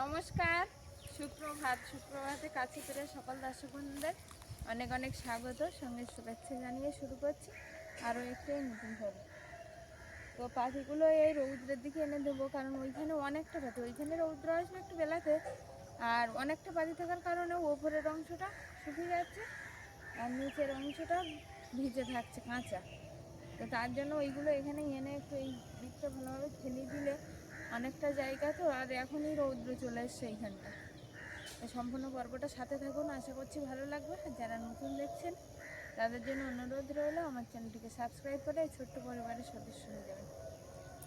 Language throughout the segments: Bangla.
নমস্কার। সুপ্রভাত, সুপ্রভাতে কাছে ফিরে সকল দর্শক বন্ধুদের অনেক অনেক স্বাগত। সঙ্গে শুভেচ্ছা জানিয়ে শুরু করছি আরও একটি নতুন পর্ব। তো পাখিগুলো এই রৌদ্রের দিকে এনে দেবো, কারণ ওইখানে অনেকটা পাখি, ওইখানে রৌদ্র আসবে একটু বেলাতে, আর অনেকটা পাখি থাকার কারণে ওপরের অংশটা শুকিয়ে যাচ্ছে আর নিচের অংশটা ভিজে থাকছে কাঁচা। তো তার জন্য ওইগুলো এখানে এনে একটু এই দিকটা ভালোভাবে খেলে দিলে অনেকটা জায়গা তো, আর এখনই রৌদ্র চলে এসছে এইখানটা। সম্পূর্ণ পর্বটা সাথে থাকুন, আশা করছি ভালো লাগবে। আর যারা নতুন দেখছেন, তাদের জন্য অনুরোধ রইল, আমার চ্যানেলটিকে সাবস্ক্রাইব করে ছোট্ট পরিবারের সদস্য হয়ে যাবেন।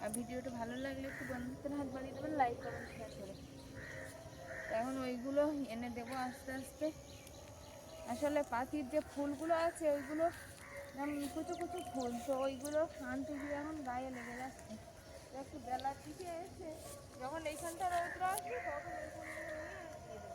আর ভিডিওটা ভালো লাগলে একটু বন্ধুদের হাত বাড়িয়ে দেবেন, লাইক কমেন্ট শেয়ার করে। এখন ওইগুলো এনে দেবো আস্তে আস্তে। আসলে পাখির যে ফুলগুলো আছে, ওইগুলো কুচু কুচু ফুল, তো ওইগুলো আনতে গিয়ে এখন গায়ে লেগে যাচ্ছে। একটু বেলার দিকে এসে যখন এইখানটা রৌদ্র আসবে তখন এইখানটা নিয়ে দিয়ে দেবো।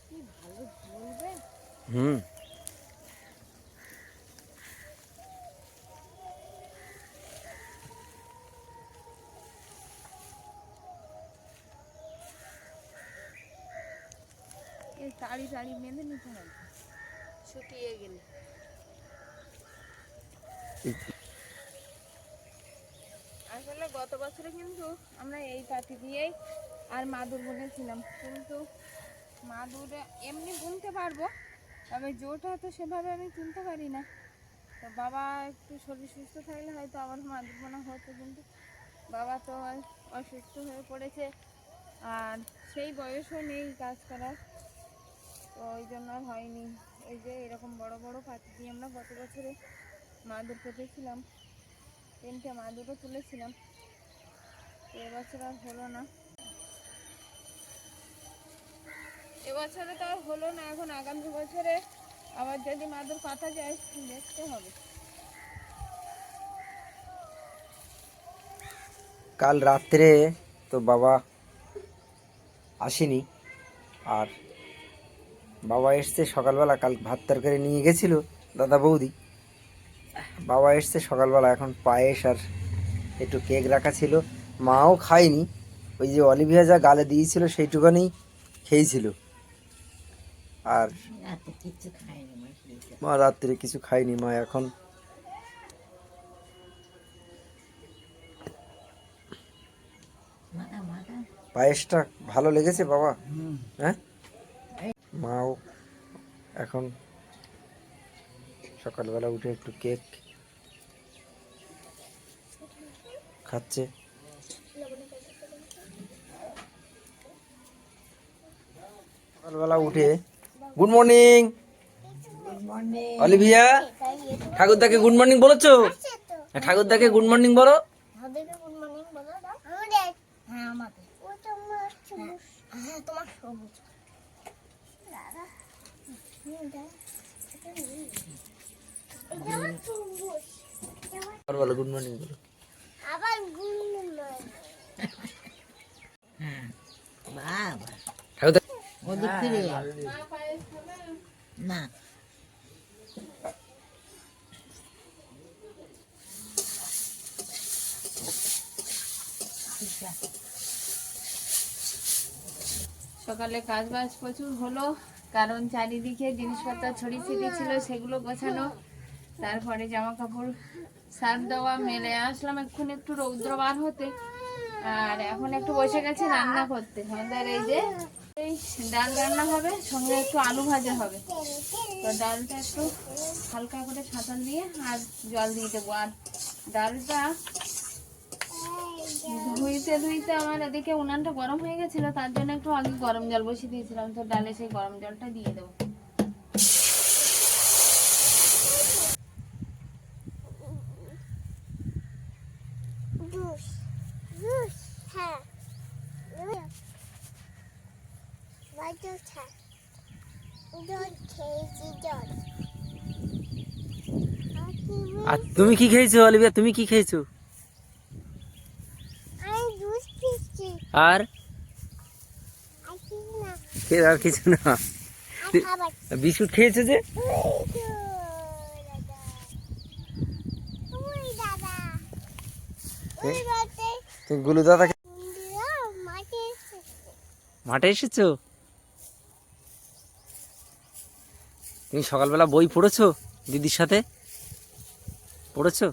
কি ভালো বলবে হুম এই তাড়ি তাড়ি বেঁধে নিতে হবে। শুকিয়ে গেলে। আসলে গত বছরে কিন্তু আমরা এই পাতি দিয়েই আর মাদুর বুনেছিলাম। কিন্তু মাদুর এমনি বুনতে পারব তবে জোটা তো সেভাবে আমি তুলতে পারি না। তো বাবা একটু শরীর সুস্থ থাকলে হয়তো আবার মাদুর বোনা হতো কিন্তু বাবা তো অসুস্থ হয়ে পড়েছে। আর সেই বয়সও নেই কাজ করার। তো ওই জন্য আর হয়নি। এই যে এরকম বড় বড় পাখি দিয়ে আমরা গত বছরে মাদুর পেতেছিলাম। তিনটে মাদুরও তুলেছিলাম। তো এবছর আর হলো না। এবছরে তো আর হলো না। এখন আগামী বছরে আবার যদি মাদুর পাতা যায়, দেখতে হবে। কাল রাত্রে তো বাবা আসেনি। আর বাবা এসছে সকালবেলা কাল ভাত তরকারি নিয়ে গেছিল দাদা বৌদি। বাবা এসছে সকালবেলা এখন পায়েস আর একটু কেক রাখা ছিল। মাও খায়নি ওই যে অলিভিয়া যা গালে দিয়েছিল সেইটুকানি খেয়েছিল। আর মা রাত্রে কিছু খায়নি মা এখন পায়েসটা ভালো লেগেছে বাবা? হ্যাঁ? এখন সকালবেলা উঠে একটু কেক খাচ্ছে। সকালবেলা উঠে গুড মর্নিং অলিভিয়া ঠাকুরদাকে গুড মর্নিং বলেছ? হ্যাঁ, ঠাকুরদাকে গুড মর্নিং বলো আমাদেরকে গুড মর্নিং বলো দাও আমাদের হ্যাঁ আমাদের ও তোমার সবুজ হ্যাঁ তোমার সবুজ দাদা হুম, দাও। এটা নেই। এটা আমার সবুজ। বলো গুড মর্নিং বলো আবার গুড মর্নিং না। সকালে কাজ বাজ প্রচুর হলো কারণ চারিদিকে জিনিসপত্র ছড়িয়ে ছিটিয়ে ছিল সেগুলো গোছানো তারপরে জামা কাপড় সার্ফ দেওয়া মেলে। আসলাম এক্ষুনি একটু রৌদ্র বার হতে। আর এখন একটু বসে গেছি রান্না করতে। আমাদের এই যে, এই ডাল রান্না হবে, সঙ্গে একটু আলু ভাজা হবে। তো ডালটা একটু হালকা করে সাঁতাল দিয়ে আর জল দিয়ে দেবো। আর ডালটা ধুইতে ধুইতে আমার এদিকে উনানটা গরম হয়ে গেছিল, তার জন্য একটু আগে গরম জল বসিয়ে দিয়েছিলাম। তো ডালে সেই গরম জলটা দিয়ে দেবো জুস জুস হ্যাঁ জুস হ্যাঁ জল খেয়েছি জল আর কি বল- আর তুমি কি খেয়েছো অলিভিয়া? তুমি কি খেয়েছো? আর? আর কিছু না। বিস্কুট খেয়েছে যে? দাদা। তুমি গুলু এসেছে। মাঠে এসেছ? তুমি সকালবেলা বই পড়েছো দিদির সাথে? পড়েছো?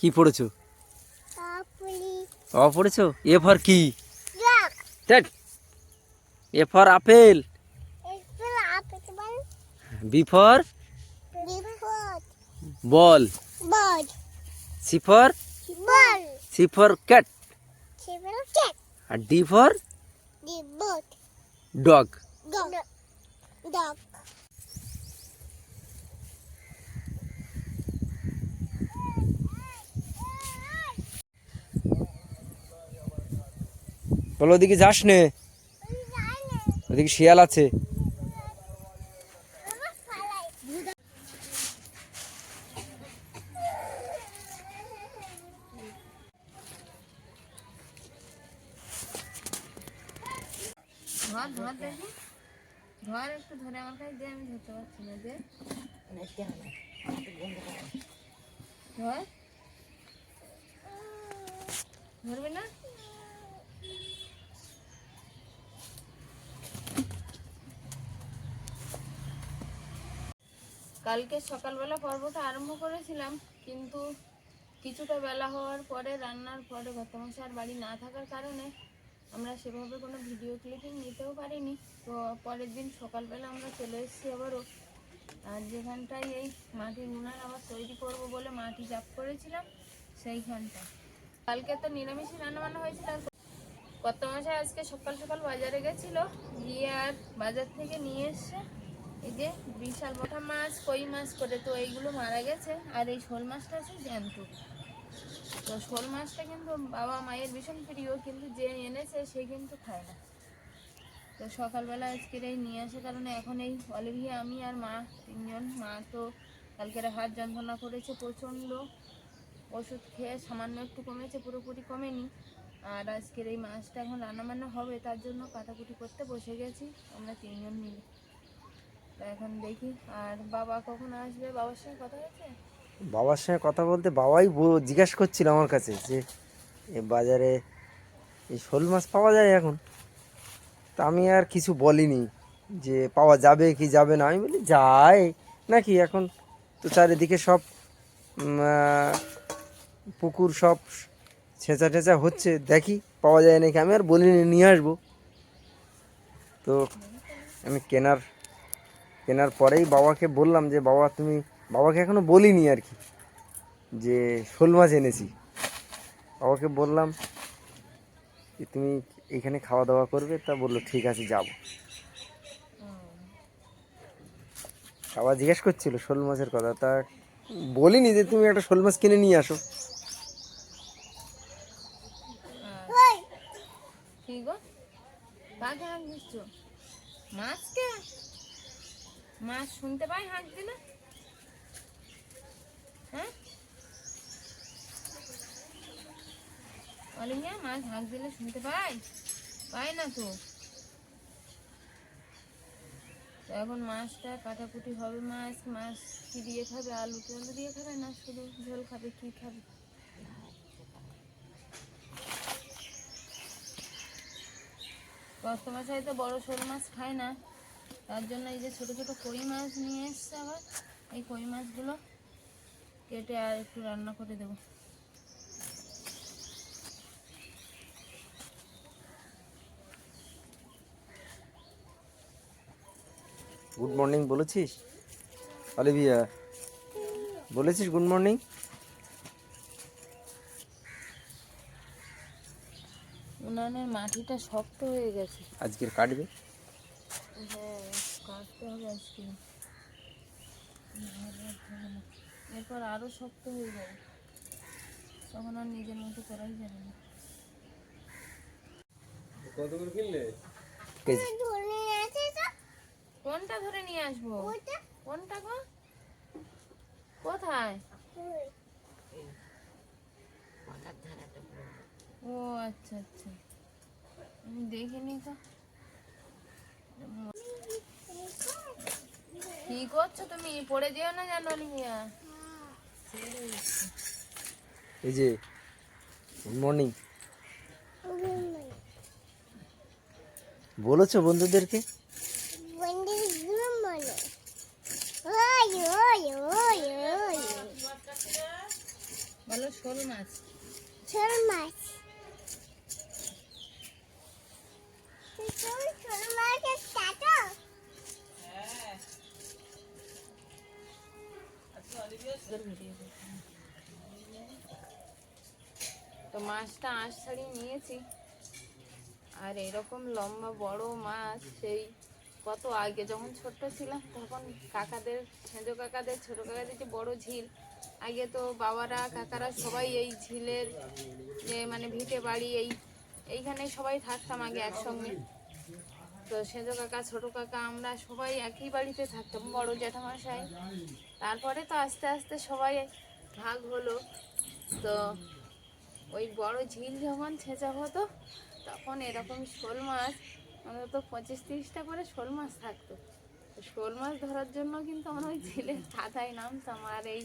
কি পড়েছো? অ পড়েছো? এ ফর কি? A for apple B for ball ball C for ball C for cat R D for boat dog বলো ওদিকে যাস নে। ওদিকে শিয়াল আছে ধর ধর দেখি ধর একটু ধরে আমার কাছে দিয়ে আমি ধরতে পারছি না যে ধর ধরবি না কালকে সকালবেলা পর্বটা আরম্ভ করেছিলাম, কিন্তু কিছুটা বেলা হওয়ার পরে, রান্নার পরে গত মাসে আর বাড়ি না থাকার কারণে আমরা সেভাবে কোনো ভিডিও ক্লিপিং নিতেও পারিনি। তো পরের দিন সকালবেলা আমরা চলে এসেছি আবারও। আর যেখানটায় এই মাটির উনান আবার তৈরি করব বলে মাটি চাপ করেছিলাম সেইখানটা কালকে তো নিরামিষই রান্নাবান্না হয়েছিল। কত মাসে আজকে সকাল সকাল বাজারে গেছিল, গিয়ে আর বাজার থেকে নিয়ে এসছে এই যে বিশাল মোটা মাছ, কই মাছ করে, তো এইগুলো মারা গেছে। আর এই শোল মাছটা আছে জ্যান্ত। তো শোল মাছটা কিন্তু বাবা মায়ের ভীষণ প্রিয়, কিন্তু যে এনেছে সে কিন্তু খায় না। তো সকালবেলা আজকের এই নিয়ে আসার কারণে এখন এই অলিভিয়া, আমি আর মা তিনজন। মা তো কালকের হাত যন্ত্রণা করেছে প্রচণ্ড। ওষুধ খেয়ে সামান্য একটু কমেছে, পুরোপুরি কমেনি। আর আজকের এই মাছটা এখন রান্নাবান্না হবে, তার জন্য কাটাকুটি করতে বসে গেছি। আমরা তিনজন মিলে। এখন দেখি, আর বাবা কখন আসবে? বাবার সঙ্গে কথা হয়েছে? বাবার সঙ্গে কথা বলতে বাবাই জিজ্ঞাসা করছিল আমার কাছে যে বাজারে এই শোল মাছ পাওয়া যায় এখন? তা আমি আর কিছু বলিনি যে পাওয়া যাবে কি যাবে না। আমি বলি, যায় নাকি এখন? তো চারিদিকে সব পুকুর সব ছেঁচা টেঁচা হচ্ছে, দেখি পাওয়া যায় নাকি। আমি আর বলিনি, নিয়ে আসব। তো আমি কেনার কেনার পরেই বাবাকে বললাম যে, বাবা, তুমি, বাবাকে এখনও বলিনি আর কি যে শোল মাছ এনেছি। বাবাকে বললাম যে, তুমি এখানে খাওয়া দাওয়া করবে? তা বলল, ঠিক আছে, যাব। বাবা জিজ্ঞেস করছিল শোল মাছের কথা, তা বলিনি যে তুমি একটা শোল মাছ কিনে নিয়ে আসো ওই কি গো কাকে হাঁক দিচ্ছ মাছকে মাছ শুনতে পাই হাঁক দিলে হ্যাঁ? অলিভিয়া মাছ হাঁক দিলে শুনতে পাই? পাই না তো। এখন মাছটা কাটাকুটি হবে মাছ মাছ কি দিয়ে খাবে? আলু টালু দিয়ে খাবে না শুধু ঝোল খাবে, কি খাবে? কষ্টমশাই তো বড় শোল মাছ খায় না। তার জন্য এই যে ছোটো ছোটো কই মাছ নিয়ে এসছে আবার এই কই মাছগুলো কেটে আর একটু রান্না করে দেবো। গুড মর্নিং বলেছিস? অলিভিয়া বলেছিস গুড মর্নিং উনানের মাটিটা শক্ত হয়ে গেছে। আজকের কাটবে? হ্যাঁ কাটতে হবে আজকে আর। এরপর আরও শক্ত হয়ে যাবে তখন আর নিজের মতো করাই যাবে না। কোনটা ধরে নিয়ে আসব? কোনটা গো? কোথায়? ও আচ্ছা আচ্ছা। আমি দেখিনি তো। কি করছ তুমি? পড়ে যেও না জানো নিয়া এই যে গুড মর্নিং বলেছ বন্ধুদেরকে? নিয়েছি আর এরকম লম্বা বড় মাছ, সেই কত আগে যখন ছোট্ট ছিলাম তখন কাকাদের সেঁজো কাকাদের, ছোট কাকাদের যে বড় ঝিল, আগে তো বাবারা, কাকারা সবাই এই ঝিলের যে মানে ভিটে বাড়ি, এই, এইখানে সবাই থাকতাম আগে একসঙ্গে। তো সেজো কাকা, ছোট কাকা আমরা সবাই একই বাড়িতে থাকতাম, বড় জ্যাঠামশাই। তারপরে তো আস্তে আস্তে সবাই ভাগ হলো। তো ওই বড় ঝিল যখন ছেঁচা হতো, তখন এরকম শোল মাছ অন্তত পঁচিশ তিরিশটা করে শোল মাছ থাকতো। শোল মাছ ধরার জন্য কিন্তু আমরা ওই ঝিলের খাতায় নামতাম আর এই,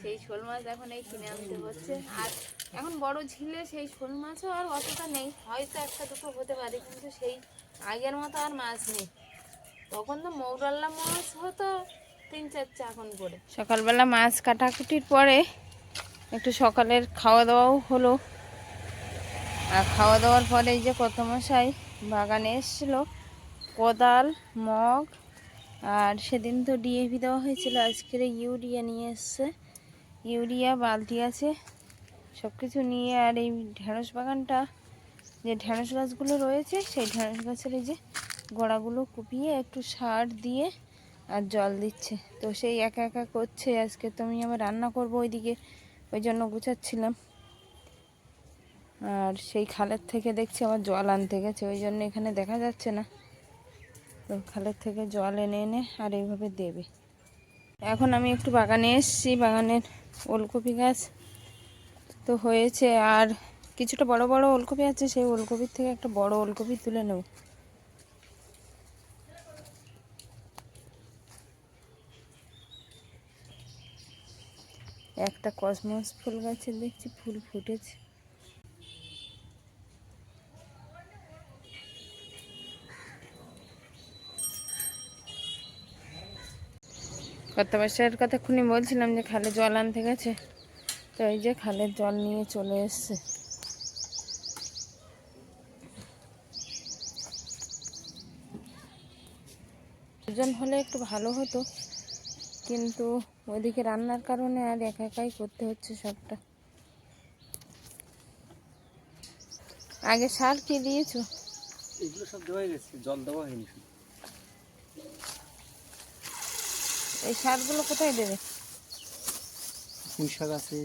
সেই শোল মাছ এখন এই কিনে আনতে হচ্ছে। আর এখন বড় ঝিলে সেই শোল মাছও আর অতটা নেই, হয়তো একটা দুটো হতে পারে, কিন্তু সেই আগের মতো আর মাছ নেই। তখন তো মৌরাল্লা মাছ হতো তিন চার চাখন করে। সকালবেলা মাছ কাটাকুটির পরে একটু সকালের খাওয়া দাওয়াও হলো। আর খাওয়া দাওয়ার পরে এই যে কত মশাই বাগানে এসেছিল, কোদাল, মগ, আর সেদিন তো ডিএপি দেওয়া হয়েছিল, আজকের ইউরিয়া নিয়ে এসছে। ইউরিয়া, বালতি আছে সব কিছু নিয়ে আর এই ঢেঁড়স বাগানটা, যে ঢেঁড়স গাছগুলো রয়েছে, সেই ঢেঁড়স গাছের এই যে গোড়াগুলো কুপিয়ে একটু সার দিয়ে আর জল দিচ্ছে। তো সেই একা একা করছে, আজকে তুমি আবার রান্না করব ওইদিকে। ওই জন্য গুছাচ্ছিলাম। আর সেই খালের থেকে দেখছি আবার জল আনতে গেছে, ওই জন্য এখানে দেখা যাচ্ছে না। তো খালের থেকে জল এনে এনে আর এইভাবে দেবে। এখন আমি একটু বাগানে এসেছি, বাগানের ওলকপি গাছ তো হয়েছে। আর কিছুটা বড় বড় ওলকপি আছে, সেই ওলকপির থেকে একটা বড় ওলকপি তুলে নেব। একটা কসমস ফুল গাছে দেখছি, ফুল ফুটেছে। কত বছর কতক্ষণই বলছিলাম যে খালে জল আনতে গেছে, তো এই যে খালের জল নিয়ে চলে এসছে। হলে একটু ভালো হতো। কিন্তু ওইদিকে রান্নার কারণে আর একা একাই করতে হচ্ছে সবটা। আগে সার কি দিয়েছ? এগুলো সব দেওয়া গেছে জল দেওয়া হয়নি এই সারগুলো কোথায় দেবে? পুঁই শাক আছে।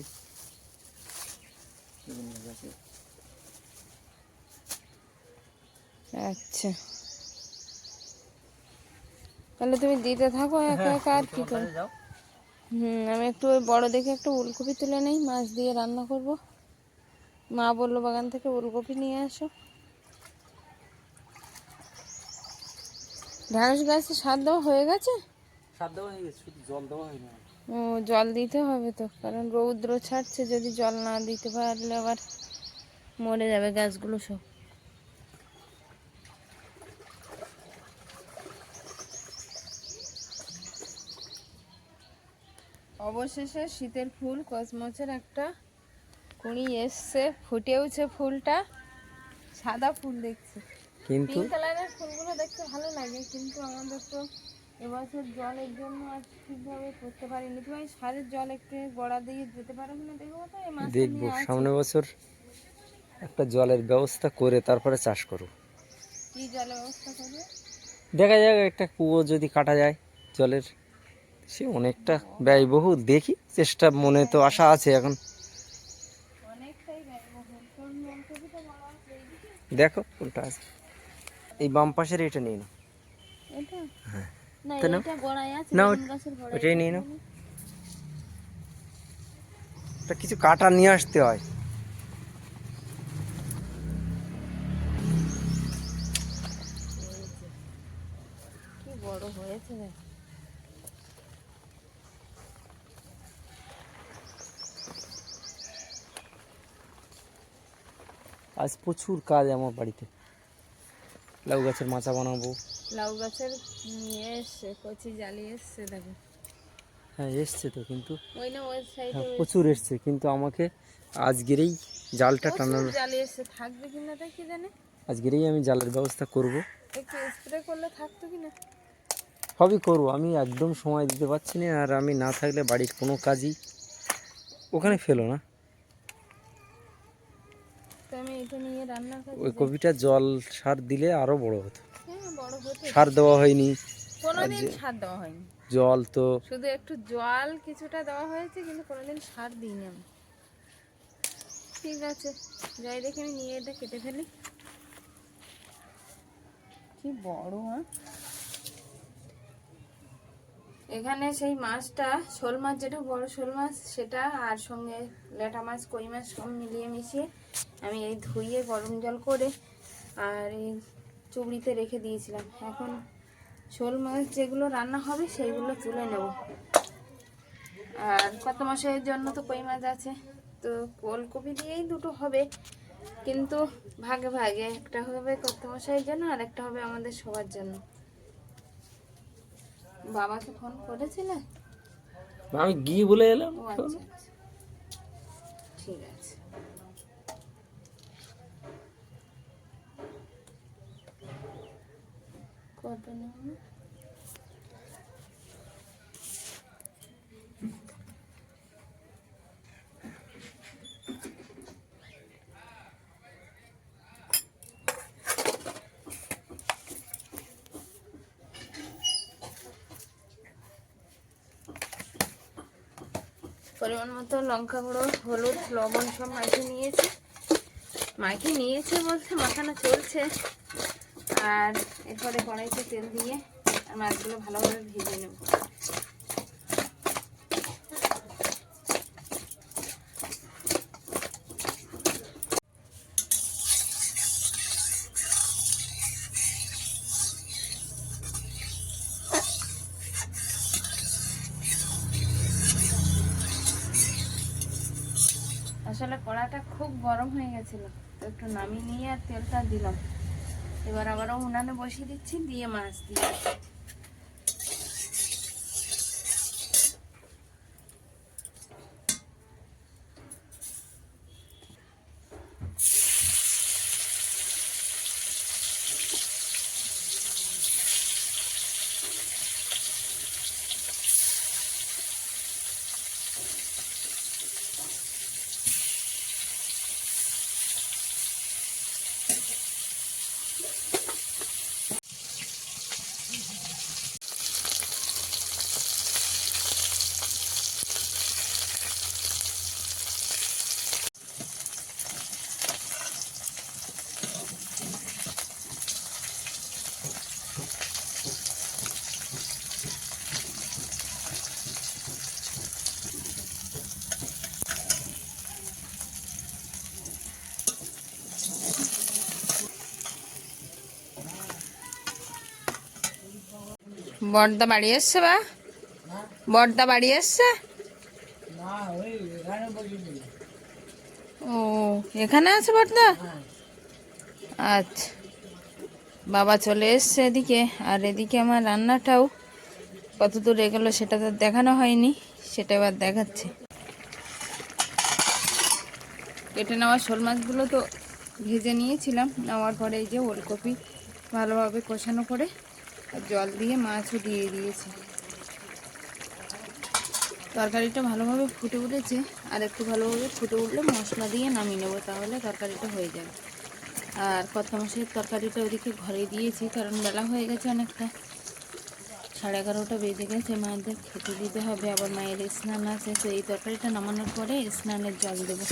আচ্ছা। তাহলে তুমি দিতে থাকো একা একা আর কি করো হুম আমি একটু ওই বড় দেখে একটা উলকপি তুলে নেই মাছ দিয়ে রান্না করব। মা বলল বাগান থেকে উলকপি নিয়ে আসো। ঢ্যাঁড়স গাছে সার দেওয়া হয়ে গেছে? সার দেওয়া হয়ে গেছে শুধু জল দেওয়া হয়নি ও জল দিতে হবে তো কারণ রৌদ্র ছাড়ছে যদি জল না দিতে পারলে আবার মরে যাবে গাছগুলো সব। অবশেষে শীতের ফুল কসমসের একটা কুড়ি এসছে ফুটেওছে ফুলটা। সাদা ফুল দেখছি। কিন্তু? কালারের ফুলগুলো দেখতে ভালো লাগে কিন্তু আমাদের তো এবছর জলের জন্য আর ঠিকভাবে করতে পারিনি। তুমি সারের জল একটু গড়া দিয়ে যেতে পারো কিনা দেখব তো? দেখব সামনে বছর একটা জলের ব্যবস্থা করে তারপরে চাষ করব। কি জলের ব্যবস্থা করবে? দেখা যাক একটা কুয়ো যদি কাটা যায় জলের। সে অনেকটা ব্যয়বহুল দেখি চেষ্টা মনে তো আশা আছে এখন। দেখো কোনটা আছে। এই বাম পাশের এটা নিয়ে নাও। এটা? না ওটাই নিয়ে নাও। কিছু কাটা নিয়ে আসতে হয়। কি বড় হয়েছে আজ প্রচুর কাজ আমার বাড়িতে। লাউ গাছের মাচা বানাবো। লাউ গাছের নিয়ে এসছে কচি জ্বালিয়ে এসছে দেখো। হ্যাঁ এসছে তো কিন্তু ওই না ওই সাইডে হ্যাঁ প্রচুর এসছে কিন্তু আমাকে আজকেরই জালটা টানানোর জ্বালিয়ে এসছে থাকবে কিনা তা কি জানে? আজকেরই আমি জালের ব্যবস্থা করব। একটু স্প্রে করলে থাকতো কিনা সবই করব আমি একদম সময় দিতে পারছি না আর আমি না থাকলে বাড়ির কোনো কাজই ওখানে ফেলো না তো আমি এটা নিয়ে রান্নার কাজ ওই কপিটা জল সার দিলে আরও বড় হতো। হ্যাঁ বড় সার দেওয়া হয়নি। কোনোদিন সার দেওয়া হয়নি। জল তো শুধু একটু জল কিছুটা দেওয়া হয়েছে কিন্তু কোনোদিন সার দিইনি আমি। ঠিক আছে যাই দেখে আমি নিয়ে এটা কেটে ফেলি। কি বড় হ্যাঁ? এখানে সেই মাছটা, শোল মাছ যেটা, বড় শোল মাছ, সেটা আর সঙ্গে লেটা মাছ, কই মাছ সব মিলিয়ে মিশিয়ে আমি এই ধুইয়ে গরম জল করে আর এই চুবড়িতে রেখে দিয়েছিলাম। এখন শোল মাছ যেগুলো রান্না হবে সেইগুলো তুলে নেব। আর কত মাসের জন্য তো কই মাছ আছে? তো ওলকপি দিয়েই দুটো হবে, কিন্তু ভাগে ভাগে। একটা হবে কত মশাইয়ের জন্য আর একটা হবে আমাদের সবার জন্য। বাবাকে ফোন করেছিলে? আমি গিয়ে বলে এলাম আচ্ছা আচ্ছা। ঠিক আছে। কত নেব পরিমাণ মতো লঙ্কা গুঁড়ো, হলুদ, লবণ সব মাখিয়ে নিয়েছি। মাখিয়ে নিয়েছে বলতে মাখানো চলছে। আর এরপরে কড়াইতে তেল দিয়ে আর মাছগুলো ভালোভাবে ভেজে নেব। আসলে কড়াটা খুব গরম হয়ে গেছিল। একটু নামিয়ে নিয়ে আর তেলটা দিলাম। এবার আবারও উনানে বসিয়ে দিচ্ছি, দিয়ে মাছ দিয়ে বর্দা বাড়ি এসছে বা? বর্দা বাড়ি এসছে? ও, এখানে আছে বর্দা? আচ্ছা। বাবা চলে এসছে এদিকে, আর এদিকে আমার রান্নাটাও কত দূর এগোলো সেটা তো দেখানো হয়নি, সেটা এবার দেখাচ্ছে। কেটে নেওয়া শোল মাছগুলো তো ভেজে নিয়েছিলাম, নেওয়ার পরে এই যে ওলকপি ভালোভাবে কষানো করে জল দিয়ে মাছও দিয়ে দিয়েছি। তরকারিটা ভালোভাবে ফুটে উঠেছে, আর একটু ভালোভাবে ফুটে উঠলে মশলা দিয়ে নামিয়ে নেব, তাহলে তরকারিটা হয়ে যাবে। আর কত মাসের তরকারিটা ওদিকে ঘরে দিয়েছি, কারণ বেলা হয়ে গেছে অনেকটা। সাড়ে এগারোটা বেজে গেছে, মায়েদের খেতে দিতে হবে, আবার মায়ের স্নান আছে, তো এই তরকারিটা নামানোর পরে স্নানের জল দেবো।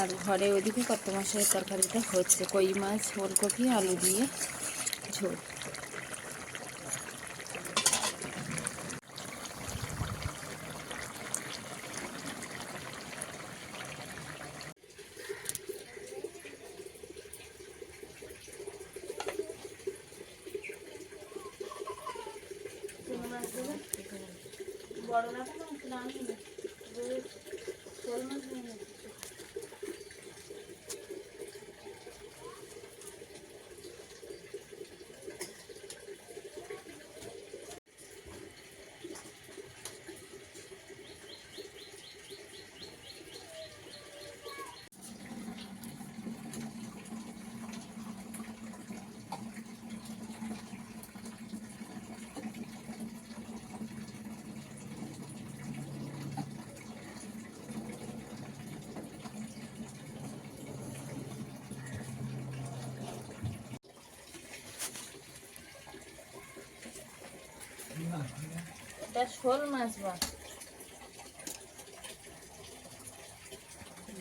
আর ঘরে ওদিকে কত মাসের তরকারিটা হচ্ছে, কই মাছ, ওলকপি, আলু দিয়ে। ঝোল বড় না না শোল মাছ নিয়ে এটা শোল মাছ বা।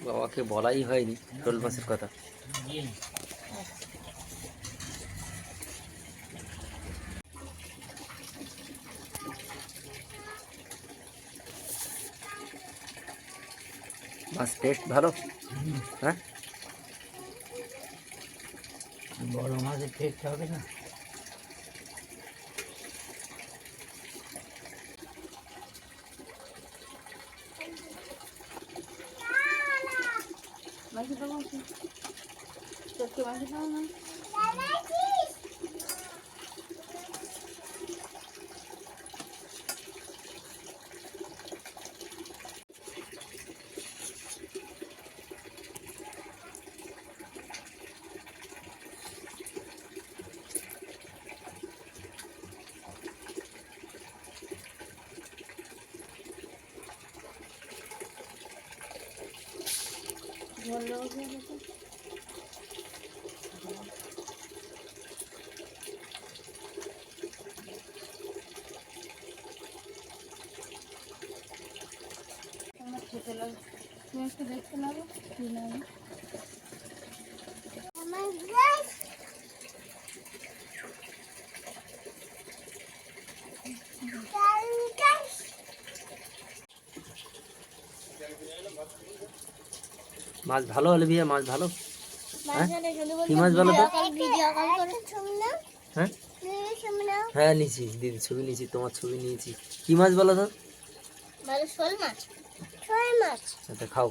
বাবাকে বলাই হয়নি শোল মাছের কথা। মাছ টেস্ট ভালো? হ্যাঁ? বড় মাছের টেস্ট হবে না মাছি তো মাছি চটকে মাছি দাও না ঝোল দেবো কি হবে তো? আমার খেতে লাগে তুমি একটু দেখতে লাগো কি লাগে আমার গাছ গাছ মাছ ভালো হলে বিয়ে মাছ ভালো? হ্যাঁ? কি মাছ বলো তো হ্যাঁ? হ্যাঁ নিয়েছি দিদি ছবি নিয়েছি তোমার ছবি নিয়েছি। কি মাছ বলো তো? মানে শোল মাছ। শোল মাছ। এটা খাও।